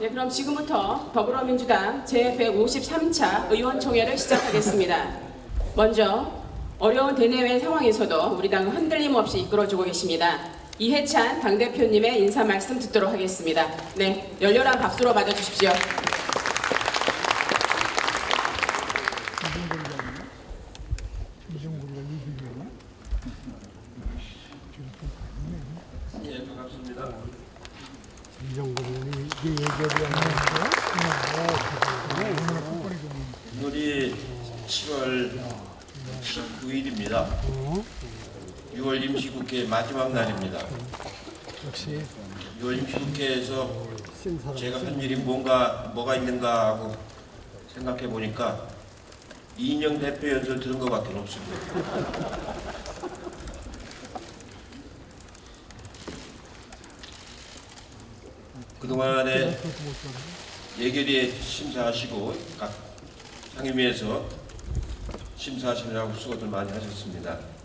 네, 그럼 지금부터 더불어민주당 제153차 의원총회를 시작하겠습니다. 먼저 어려운 대내외 상황에서도 우리 당은 흔들림 없이 이끌어주고 계십니다. 이해찬 당대표님의 인사 말씀 듣도록 하겠습니다. 네, 열렬한 박수로 맞아주십시오. 예, 반갑습니다. 이정근이 이게 예결이 안 나서 오늘이 7월 19일입니다. 6월 임시국회 마지막 날입니다. 역시 6월 임시국회에서 제가 한 일이 뭔가 뭐가 있는가 하고 생각해 보니까 이인영 대표 연설 들은 것밖에 없습니다. 그동안에 예결위에 심사하시고 각 상임위에서 심사하시느라고 수고들 많이 하셨습니다.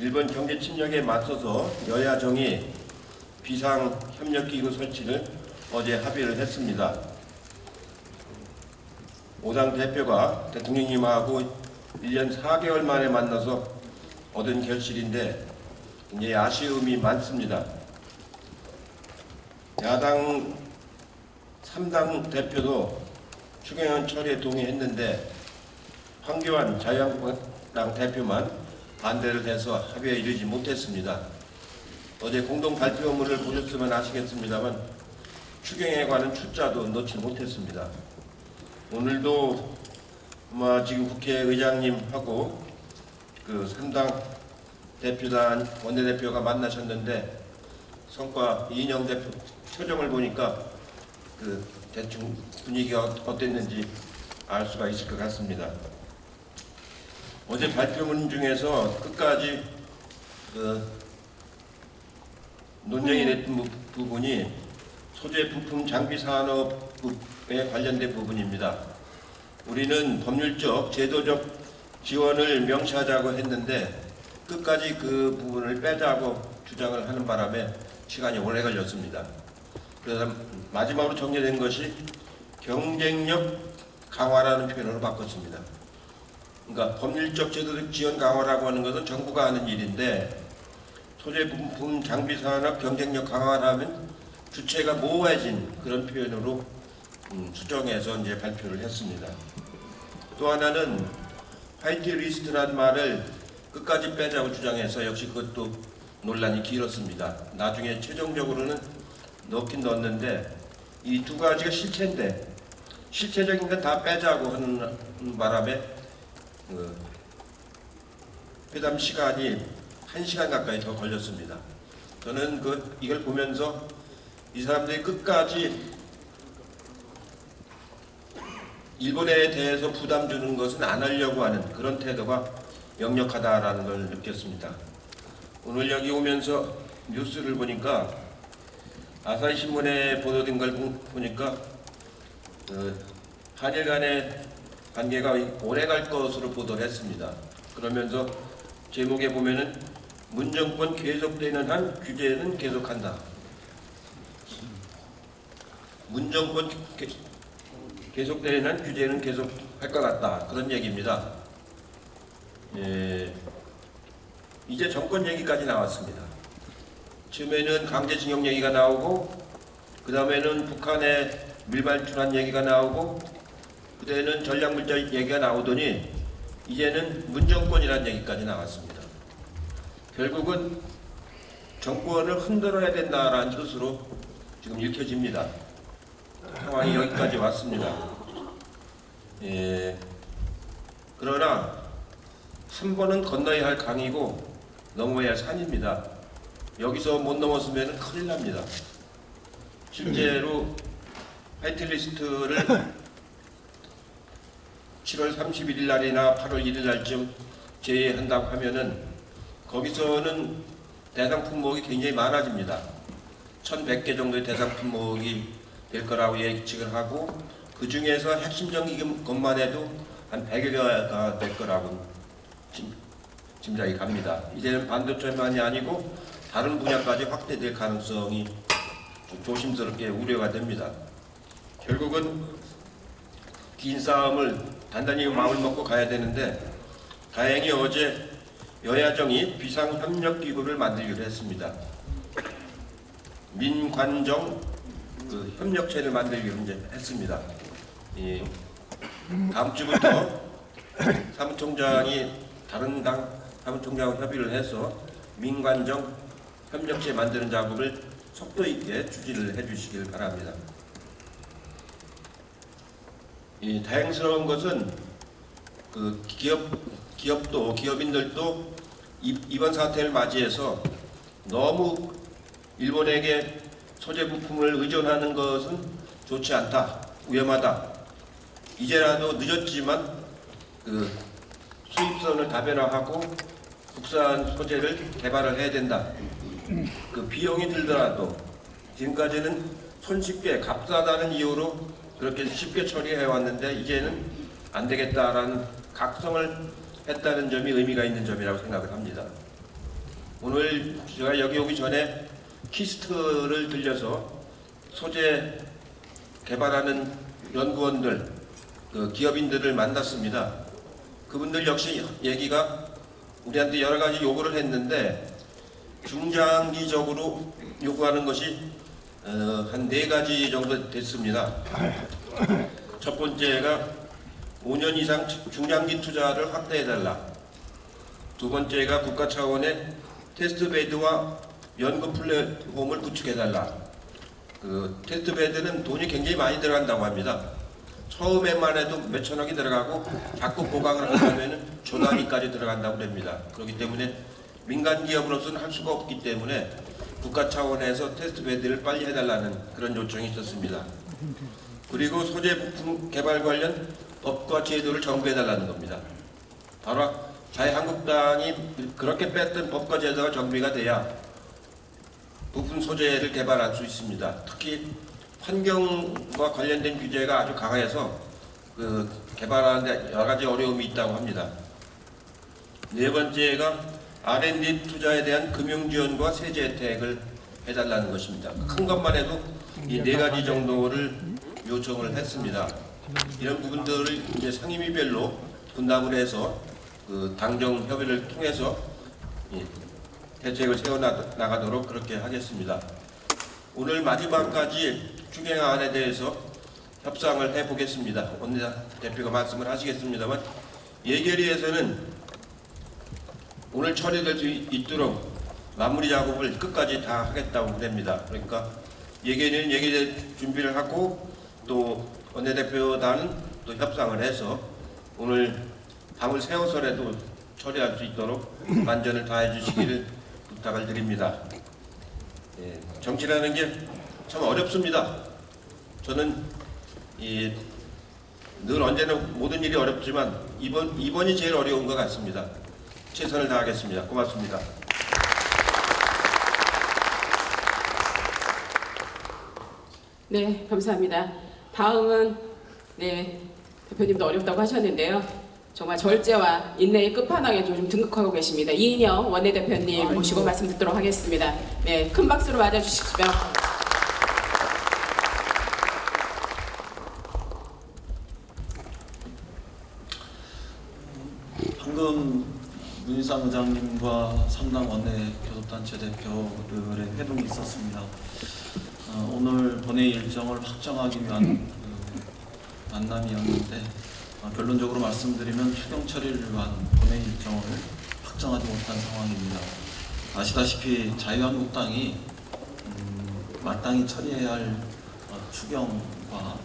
일본 경제 침략에 맞서서 여야 정이 비상 협력기구 설치를 어제 합의를 했습니다. 오당 대표가 대통령님하고 1년 4개월 만에 만나서 얻은 결실인데 이제 아쉬움이 많습니다. 야당 3당 대표도 추경안 처리에 동의했는데 황교안 자유한국당 대표만 반대를 해서 합의에 이르지 못했습니다. 어제 공동 발표문을 보셨으면 아시겠습니다만 추경에 관한 출자도 넣지 못했습니다. 오늘도 아마 지금 국회의장님하고 그 3당 대표단 원내대표가 만나셨는데 성과 이인영 대표 표정을 보니까 그 대충 분위기가 어땠는지 알 수가 있을 것 같습니다. 어제 발표문 중에서 끝까지 그 논쟁이 됐던 부- 부분이 소재 부품 장비 산업에 관련된 부분입니다. 우리는 법률적 제도적 지원을 명시하자고 했는데 끝까지 그 부분을 빼자고 주장을 하는 바람에 시간이 오래 걸렸습니다. 그래서 마지막으로 정리된 것이 경쟁력 강화라는 표현으로 바꿨습니다. 그러니까 법률적 제도적 지원 강화라고 하는 것은 정부가 하는 일인데 소재 부품 장비 산업 경쟁력 강화라면 주체가 모호해진 그런 표현으로 음, 수정해서 이제 발표를 했습니다. 또 하나는 화이트 리스트라는 말을 끝까지 빼자고 주장해서 역시 그것도 논란이 길었습니다. 나중에 최종적으로는 넣긴 넣었는데 이 두 가지가 실체인데 실체적인 건 다 빼자고 하는 바람에 그 회담 시간이 한 시간 가까이 더 걸렸습니다. 저는 그 이걸 보면서 이 사람들이 끝까지 일본에 대해서 부담 주는 것은 안 하려고 하는 그런 태도가 역력하다라는 걸 느꼈습니다. 오늘 여기 오면서 뉴스를 보니까 아사히 신문에 보도된 걸 보- 보니까 그 한일 간의 관계가 오래 갈 것으로 보도를 했습니다. 그러면서 제목에 보면은 문정권 계속되는 한 규제는 계속한다. 문정권 개- 계속되는 한 규제는 계속할 것 같다. 그런 얘기입니다. 예, 이제 정권 얘기까지 나왔습니다. 처음에는 강제징용 얘기가 나오고 그 다음에는 북한의 밀발출한 얘기가 나오고 그때는 전략물자 얘기가 나오더니 이제는 문정권이라는 얘기까지 나왔습니다. 결국은 정권을 흔들어야 된다라는 뜻으로 지금 읽혀집니다. 상황이 여기까지 왔습니다. 예, 그러나 한 번은 건너야 할 강이고 넘어야 할 산입니다. 여기서 못 넘었으면 큰일 납니다. 실제로 화이트리스트를 7월 31일 날이나 8월 1일 날쯤 제외한다고 하면은 거기서는 대상 품목이 굉장히 많아집니다. 1,100개 정도의 대상 품목이 될 거라고 예측을 하고 그 중에서 핵심적인 것만 해도 한 100여가 될 거라고 짐- 짐작이 갑니다. 이제는 반도체만이 아니고 다른 분야까지 확대될 가능성이 좀 조심스럽게 우려가 됩니다. 결국은 긴 싸움을 단단히 마음을 먹고 가야 되는데 다행히 어제 여야정이 비상협력기구를 만들기로 했습니다. 민관정 그 협력체를 만들기로 이제 했습니다. 이 다음 주부터 사무총장이 다른 당 사무총장과 협의를 해서 민관정 협력체 만드는 작업을 속도 있게 추진을 해주시길 바랍니다. 이 다행스러운 것은 그 기업 기업도 기업인들도 이- 이번 사태를 맞이해서 너무 일본에게 소재 부품을 의존하는 것은 좋지 않다, 위험하다. 이제라도 늦었지만 그 수입선을 다변화하고 국산 소재를 개발을 해야 된다. 그 비용이 들더라도 지금까지는 손쉽게 값싸다는 이유로 그렇게 쉽게 처리해 왔는데 이제는 안 되겠다라는 각성을 했다는 점이 의미가 있는 점이라고 생각을 합니다. 오늘 제가 여기 오기 전에 키스트를 들려서 소재 개발하는 연구원들, 그 기업인들을 만났습니다. 그분들 역시 얘기가 우리한테 여러 가지 요구를 했는데 중장기적으로 요구하는 것이 어, 한네 가지 정도 됐습니다. 첫 번째가 5년 이상 중장기 투자를 확대해달라. 두 번째가 국가 차원의 테스트 베드와 연구 플랫폼을 구축해달라. 그 테스트 베드는 돈이 굉장히 많이 들어간다고 합니다. 처음에만 해도 몇천억이 들어가고 자꾸 보강을 하려면 조 단위까지 들어간다고 합니다. 그렇기 때문에 민간 기업으로서는 할 수가 없기 때문에 국가 차원에서 테스트 베드를 빨리 해달라는 그런 요청이 있었습니다. 그리고 소재 부품 개발 관련 법과 제도를 정비해달라는 겁니다. 바로 자유한국당이 그렇게 뺐던 법과 제도가 정비가 돼야 부품 소재를 개발할 수 있습니다. 특히 환경과 관련된 규제가 아주 강해서 그 개발하는데 여러 가지 어려움이 있다고 합니다. 네 번째가 R&D 투자에 대한 금융 지원과 세제 혜택을 해달라는 것입니다. 큰 것만 해도 이 네 가지 정도를 요청을 했습니다. 이런 부분들을 이제 상임위별로 분담을 해서 그 당정 협의를 통해서 이 대책을 세워 나가도록 그렇게 하겠습니다. 오늘 마지막까지 추경안에 대해서 협상을 해보겠습니다. 오늘 대표가 말씀을 하시겠습니다만 예결위에서는 오늘 처리될 수 있도록 마무리 작업을 끝까지 다 하겠다고 합니다. 그러니까 예결위는 예결 준비를 하고 또 원내대표단은 또 협상을 해서 오늘 밤을 새워서라도 처리할 수 있도록 만전을 다해 주시기를 부탁을 드립니다. 예, 정치라는 게 참 어렵습니다. 저는 이, 늘 언제나 모든 일이 어렵지만 이번 이번이 제일 어려운 것 같습니다. 최선을 다하겠습니다. 고맙습니다. 네, 감사합니다. 다음은 네 대표님도 어렵다고 하셨는데요. 정말 절제와 인내의 끝판왕에 좀 등극하고 계십니다. 이인영 원내대표님 모시고 말씀 듣도록 하겠습니다. 네, 큰 박수로 맞아주십시오. 방금 문희상 의장님과 삼당 원내 교섭단체 대표들의 회동이 있었습니다. 어, 오늘 본회의 일정을 확정하기 위한 그 만남이었는데 어, 결론적으로 말씀드리면 추경 처리를 위한 본회의 일정을 확정하지 못한 상황입니다. 아시다시피 자유한국당이 음, 마땅히 처리해야 할 어, 추경과 어,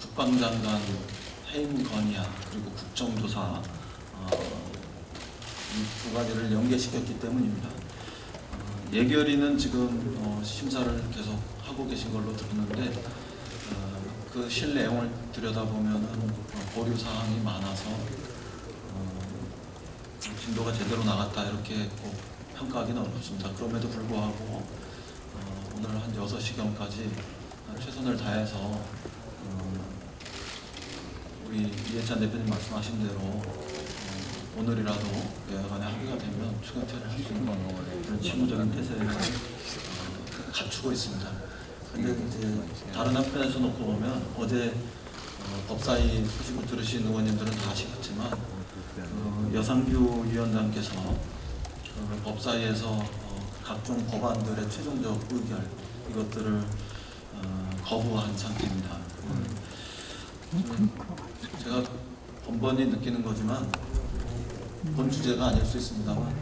국방장관 해임 건의안 그리고 국정조사 어, 이 두 가지를 연계시켰기 때문입니다. 어, 예결위는 지금 어, 심사를 계속 하고 계신 걸로 들었는데 어, 그 실내용을 들여다보면 어, 보류 사항이 많아서 어, 진도가 제대로 나갔다 이렇게 꼭 평가하기는 어렵습니다. 그럼에도 불구하고 어, 오늘 한 6시경까지 최선을 다해서 어, 우리 이해찬 대표님 말씀하신 대로 어, 오늘이라도 여야간에 합의가 되면 추경처리를 할수 있는 그런 실무적인 태세를 어, 갖추고 있습니다. 근데 이제 다른 한편에서 놓고 보면 어제 어, 법사위 소식을 들으신 의원님들은 다 아시겠지만 그 여상규 위원장께서 그 법사위에서 어, 각종 법안들의 최종적 의결 이것들을 어, 거부한 상태입니다. 음, 제가 번번이 느끼는 거지만 본 주제가 아닐 수 있습니다만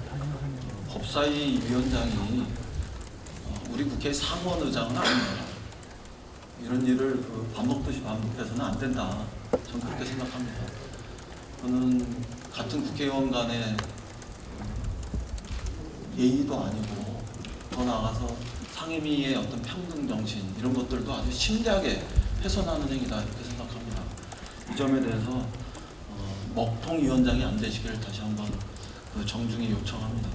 법사위 위원장이 어, 우리 국회 상원 의장은 아닙니다. 이런 일을 그밥 먹듯이 반복해서는 안 된다. 저는 그렇게 생각합니다. 저는 같은 국회의원 간의 예의도 아니고 더 나아가서 상임위의 어떤 평등 정신 이런 것들도 아주 심대하게 훼손하는 행위다 이렇게 생각합니다. 이 점에 대해서 어, 먹통 위원장이 안 되시기를 다시 한번 그 정중히 요청합니다.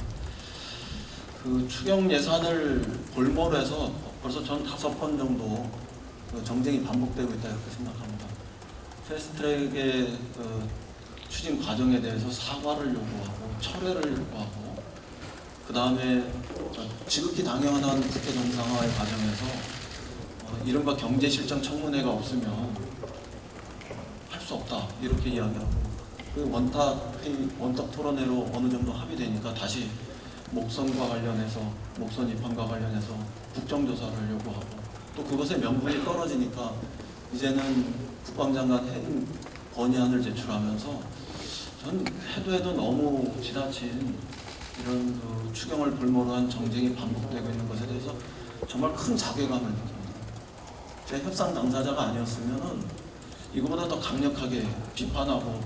그 추경 예산을 골몰 해서 벌써 전 다섯 번 정도 그 정쟁이 반복되고 있다 이렇게 생각합니다. 패스트트랙의 그 추진 과정에 대해서 사과를 요구하고 철회를 요구하고 그 다음에 지극히 당연한 국회 정상화의 과정에서 어, 이른바 경제실정 청문회가 없으면 할 수 없다 이렇게 이야기하고 그 원탁 회의, 원탁 토론회로 어느 정도 합의되니까 다시 목선과 관련해서 목선 입항과 관련해서 국정조사를 요구하고 또 그것의 명분이 떨어지니까 이제는 국방장관 해임 건의안을 제출하면서 전 해도 해도 너무 지나친 이런 그 추경을 볼모로 한 정쟁이 반복되고 있는 것에 대해서 정말 큰 자괴감을 느낍니다. 제 협상 당사자가 아니었으면은 이거보다 더 강력하게 비판하고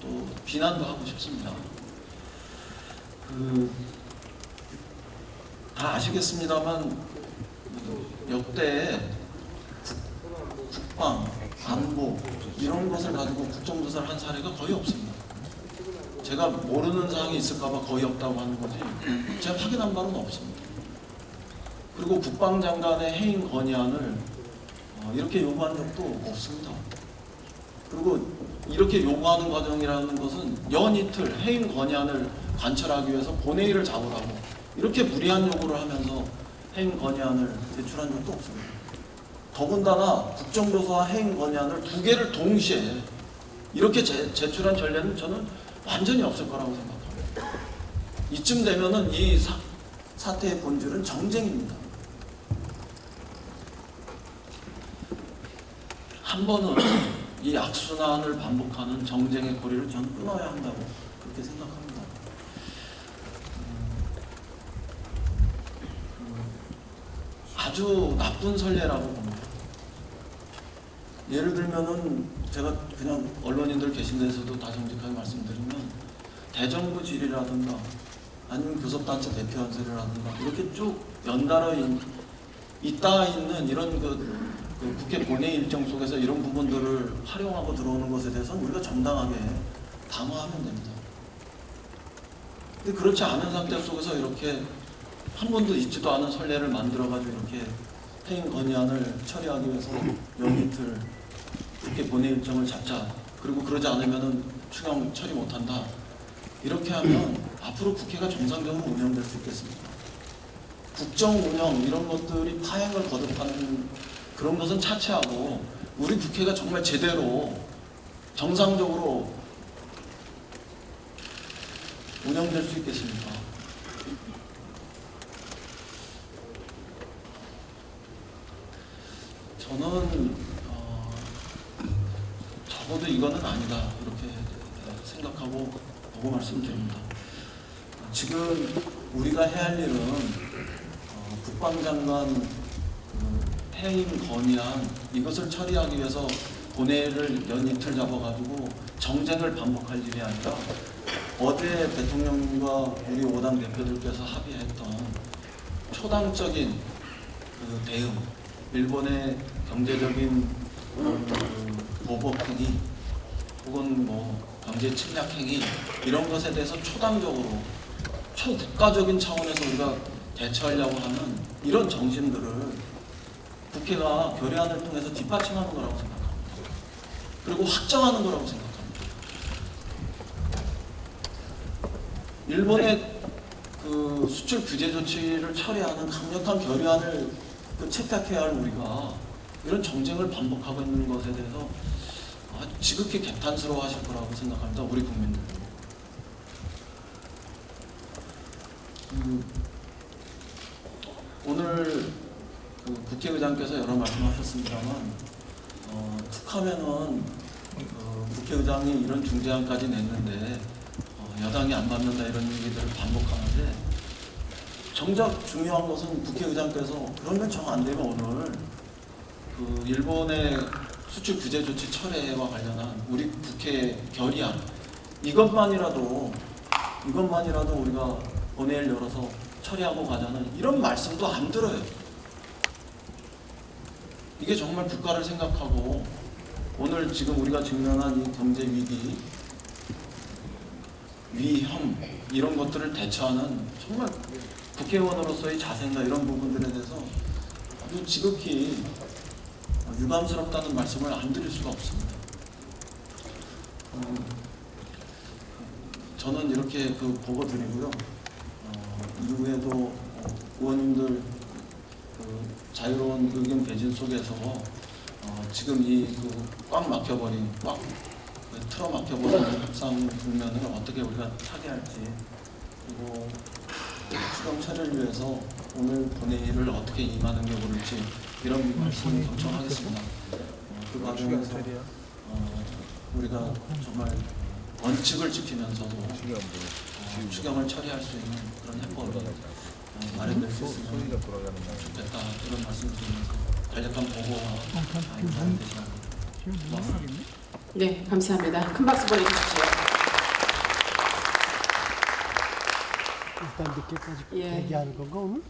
또 비난도 하고 싶습니다. 그 다 아시겠습니다만 그 역대 국- 국방, 안보 이런 것을 가지고 국정조사를 한 사례가 거의 없습니다. 제가 모르는 사항이 있을까봐 거의 없다고 하는 거지 제가 확인한 바는 없습니다. 그리고 국방장관의 해임 건의안을 어, 이렇게 요구한 적도 없습니다. 그리고 이렇게 요구하는 과정이라는 것은 연이틀 해임 건의안을 관철하기 위해서 본회의를 잡으라고 이렇게 무리한 요구를 하면서 해임 건의안을 제출한 적도 없습니다. 더군다나 국정조사 해임 건의안을 두 개를 동시에 이렇게 제, 제출한 전례는 저는 완전히 없을 거라고 생각합니다. 이쯤 되면은 이 사, 사태의 본질은 정쟁입니다. 한 번은 이 악순환을 반복하는 정쟁의 고리를 저는 끊어야 한다고 그렇게 생각합니다. 음, 아주 나쁜 선례라고 봅니다. 예를 들면은 제가 그냥 언론인들 계신 데서도 다 정직하게 말씀드리면 대정부 질의라든가 아니면 교섭단체 대표 연설이라든가 이렇게 쭉 연달아 인- 있다 있는 이런 그, 그 국회 본회의 일정 속에서 이런 부분들을 활용하고 들어오는 것에 대해서는 우리가 정당하게 담화하면 됩니다. 근데 그렇지 않은 상태 속에서 이렇게 한 번도 있지도 않은 선례를 만들어가지고 이렇게 해임 건의안을 처리하기 위해서 연이틀 국회 본회의 일정을 잡자. 그리고 그러지 않으면은 추경 처리 못한다. 이렇게 하면 앞으로 국회가 정상적으로 운영될 수 있겠습니까? 국정 운영 이런 것들이 파행을 거듭하는 그런 것은 차치하고 우리 국회가 정말 제대로 정상적으로 운영될 수 있겠습니까? 저는 어, 적어도 이거는 아니다 이렇게 생각하고 보고 말씀드립니다. 지금 우리가 해야 할 일은 어, 국방장관 그 해임 건의안 이것을 처리하기 위해서 본회의를 연이틀 잡아가지고 정쟁을 반복할 일이 아니라 어제 대통령과 우리 오당 대표들께서 합의했던 초당적인 그 대응, 일본의 경제적인 어, 그 보복 행위 혹은 뭐 경제 침략 행위 이런 것에 대해서 초당적으로 초국가적인 차원에서 우리가 대처하려고 하는 이런 정신들을 국회가 결의안을 통해서 뒷받침하는 거라고 생각합니다. 그리고 확정하는 거라고 생각합니다. 일본의 그 수출 규제 조치를 처리하는 강력한 결의안을 그 채택해야 할 우리가 이런 정쟁을 반복하고 있는 것에 대해서 아주 지극히 개탄스러워 하실 거라고 생각합니다. 우리 국민들도. 그 오늘 그 국회의장께서 여러 말씀하셨습니다만 어, 툭하면은 그 국회의장이 이런 중재안까지 냈는데 어, 여당이 안 받는다 이런 얘기들을 반복하는데 정작 중요한 것은 국회의장께서 그러면 정 안 되면 오늘 그 일본의 수출 규제 조치 철회와 관련한 우리 국회 결의안 이것만이라도 이것만이라도 우리가 본회의를 열어서 처리하고 가자는 이런 말씀도 안 들어요. 이게 정말 국가를 생각하고 오늘 지금 우리가 직면한 이 경제 위기, 위험 이런 것들을 대처하는 정말 국회의원으로서의 자세나 이런 부분들에 대해서 아주 지극히 유감스럽다는 말씀을 안 드릴 수가 없습니다. 음, 저는 이렇게 그 보고 드리고요. 어, 이후에도 어, 의원님들 그 자유로운 의견 개진 속에서 어, 지금 이꽉 막혀버린 꽉 틀어 막혀버린 협상 국면을 어떻게 우리가 타개할지 그리고 수경 처리를 위해서 오늘 본회의를 어떻게 임하는 게 옳을지 이런 말씀을 경청하겠습니다. 어, 그 과정에서 어, 우리가 정말 원칙을 지키면서도 어, 추경을 처리할 수 있는 그런 해법이 어, 마련될 수 있으면 좋겠다 이런 말씀드리면서 간략한 보고와 인사를 드리겠습니다. 고맙습니다. 네, 감사합니다. 큰 박수 보내주십시오. 일단 늦게까지 예. 얘기하는 건가 오늘?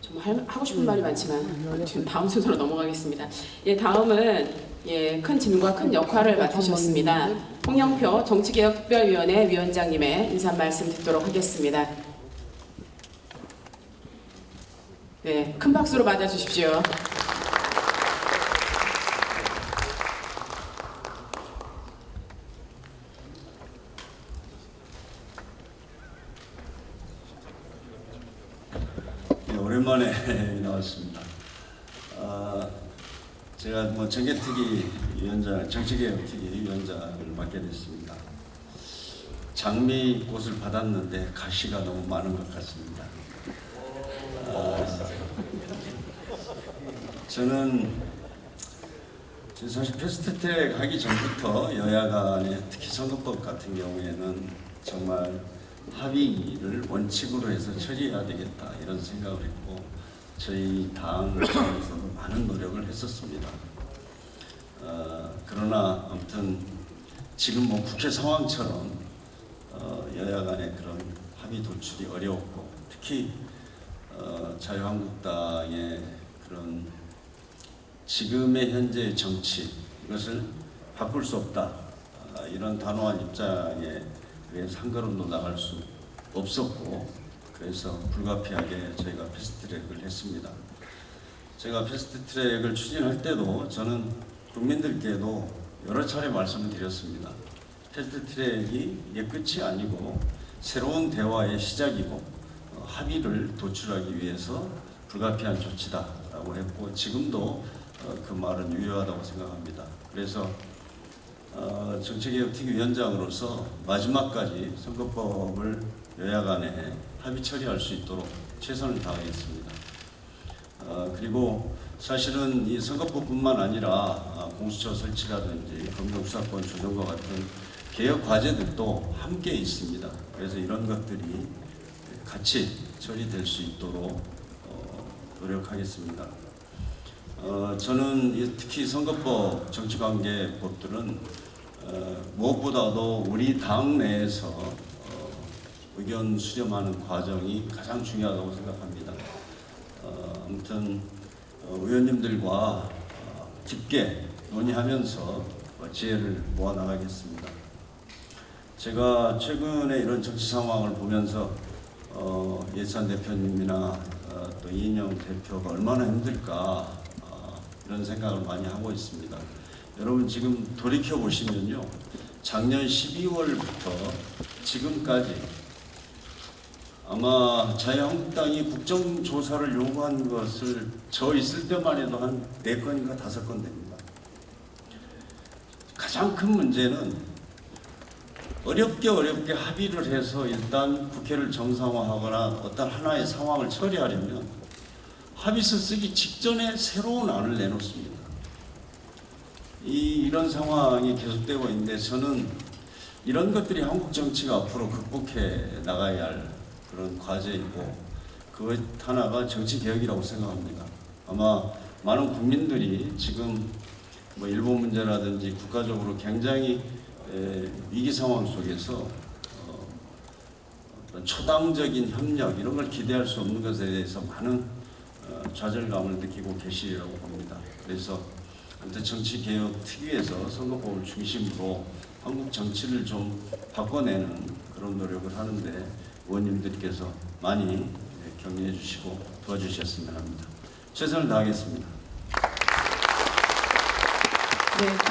정말 할- 하고 싶은 말이 많지만 지금 다음 순서로 넘어가겠습니다. 예, 다음은 예, 큰 짐과 큰 역할을 맡으셨습니다. 홍영표 정치개혁특별위원회 위원장님의 인사 말씀 듣도록 하겠습니다. 네, 큰 박수로 맞아주십시오. 네, 오랜만에 나왔습니다. 아, 제가 뭐 정개특위 위원장, 정치개혁특위 위원장을 맡게 됐습니다. 장미 꽃을 받았는데 가시가 너무 많은 것 같습니다. 아, 저는 저 사실 패스트트랙 하기 전부터 여야 간에 특히 선거법 같은 경우에는 정말 합의를 원칙으로 해서 처리해야 되겠다 이런 생각을 했고 저희 당을 통해서도 많은 노력을 했었습니다. 어, 그러나 아무튼 지금 뭐 국회 상황처럼 어, 여야 간의 그런 합의 도출이 어려웠고 특히 어, 자유한국당의 그런 지금의 현재 정치 이것을 바꿀 수 없다 아, 이런 단호한 입장에 그래서 한 걸음도 나갈 수 없었고 그래서 불가피하게 저희가 패스트트랙을 했습니다. 제가 패스트트랙을 추진할 때도 저는 국민들께도 여러 차례 말씀을 드렸습니다. 패스트트랙이 끝이 아니고 새로운 대화의 시작이고 어, 합의를 도출하기 위해서 불가피한 조치다라고 했고 지금도 어, 그 말은 유효하다고 생각합니다. 그래서 어, 정치개혁특위위원장으로서 마지막까지 선거법을 여야 간에 합의 처리할 수 있도록 최선을 다하겠습니다. 어, 그리고 사실은 이 선거법뿐만 아니라 아, 공수처 설치라든지 검경수사권 조정과 같은 개혁 과제들도 함께 있습니다. 그래서 이런 것들이 같이 처리될 수 있도록 어, 노력하겠습니다. 어, 저는 이 특히 선거법, 정치관계법들은 어, 무엇보다도 우리 당 내에서 어, 의견 수렴하는 과정이 가장 중요하다고 생각합니다. 어, 아무튼 어, 의원님들과 어, 깊게 논의하면서 어, 지혜를 모아 나가겠습니다. 제가 최근에 이런 정치 상황을 보면서 어, 예찬 대표님이나 어, 또 이인영 대표가 얼마나 힘들까 어, 이런 생각을 많이 하고 있습니다. 여러분 지금 돌이켜 보시면요, 작년 12월부터 지금까지 아마 자유한국당이 국정조사를 요구한 것을 저 있을 때만 해도 한네 건인가 다섯 건 됩니다. 가장 큰 문제는 어렵게 어렵게 합의를 해서 일단 국회를 정상화하거나 어떤 하나의 상황을 처리하려면 합의서 쓰기 직전에 새로운 안을 내놓습니다. 이 이런 상황이 계속되고 있는데 저는 이런 것들이 한국 정치가 앞으로 극복해 나가야 할 그런 과제이고 그 하나가 정치 개혁이라고 생각합니다. 아마 많은 국민들이 지금 뭐 일본 문제라든지 국가적으로 굉장히 에, 위기 상황 속에서 어, 어떤 초당적인 협력 이런 걸 기대할 수 없는 것에 대해서 많은 어, 좌절감을 느끼고 계시리라고 봅니다. 그래서 아무튼 정치 개혁 특위에서 선거법을 중심으로 한국 정치를 좀 바꿔내는 그런 노력을 하는데 의원님들께서 많이 예, 격려해 주시고 도와주셨으면 합니다. 최선을 다하겠습니다. 네,